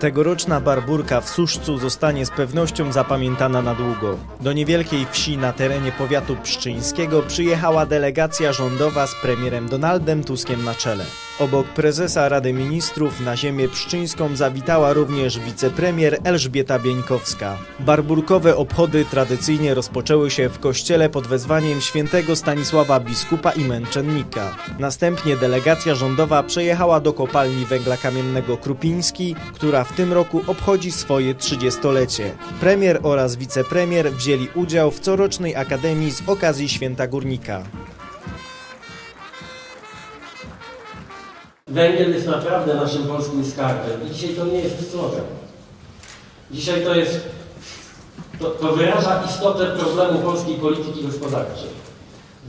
Tegoroczna barburka w Suszcu zostanie z pewnością zapamiętana na długo. Do niewielkiej wsi na terenie powiatu pszczyńskiego przyjechała delegacja rządowa z premierem Donaldem Tuskiem na czele. Obok prezesa Rady Ministrów na ziemię pszczyńską zawitała również wicepremier Elżbieta Bieńkowska. Barburkowe obchody tradycyjnie rozpoczęły się w kościele pod wezwaniem świętego Stanisława biskupa i męczennika. Następnie delegacja rządowa przejechała do kopalni węgla kamiennego Krupiński, która w tym roku obchodzi swoje 30-lecie. Premier oraz wicepremier wzięli udział w corocznej akademii z okazji Święta Górnika. Węgiel jest naprawdę naszym polskim skarbem i dzisiaj to nie jest slogan. Dzisiaj to jest, to, to wyraża istotę problemu polskiej polityki gospodarczej.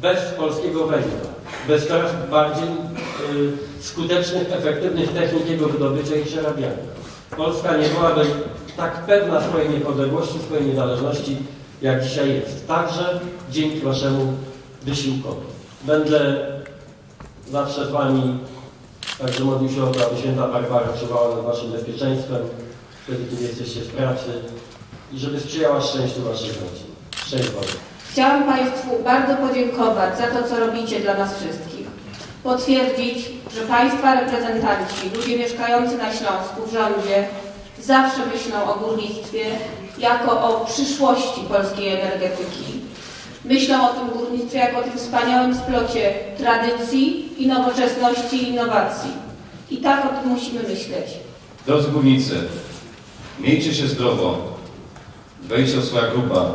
Bez polskiego węgla, bez coraz bardziej y, skutecznych, efektywnych technik jego wydobycia i przerabiania, Polska nie byłaby tak pewna swojej niepodległości, swojej niezależności, jak dzisiaj jest. Także dzięki Waszemu wysiłkowi. Będę zawsze z Wami Także modlił się o to, aby święta Barbara czuwała nad Waszym bezpieczeństwem, wtedy, kiedy jesteście w pracy i żeby sprzyjała szczęściu Waszych rodzin. Szczęść Boże. Chciałam Państwu bardzo podziękować za to, co robicie dla nas wszystkich. Potwierdzić, że Państwa reprezentanci, ludzie mieszkający na Śląsku w rządzie, zawsze myślą o górnictwie jako o przyszłości polskiej energetyki. Myślą o tym górnictwie jako o tym wspaniałym splocie tradycji i nowoczesności i innowacji. I tak o tym musimy myśleć. Drodzy górnicy, miejcie się zdrowo, wejdźcie w swoja grupa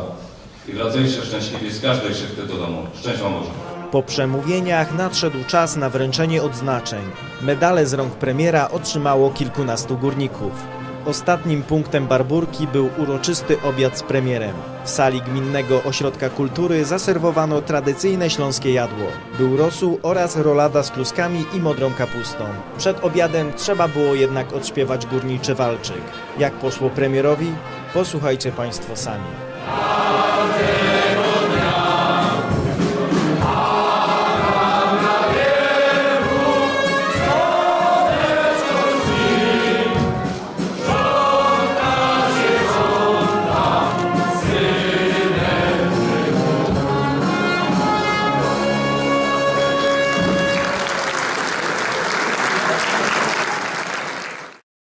i wracajcie szczęśliwie z każdej szychty do domu. Szczęść Wam Boże. Po przemówieniach nadszedł czas na wręczenie odznaczeń. Medale z rąk premiera otrzymało kilkunastu górników. Ostatnim punktem barburki był uroczysty obiad z premierem. W sali Gminnego Ośrodka Kultury zaserwowano tradycyjne śląskie jadło. Był rosół oraz rolada z kluskami i modrą kapustą. Przed obiadem trzeba było jednak odśpiewać górniczy walczyk. Jak poszło premierowi? Posłuchajcie Państwo sami.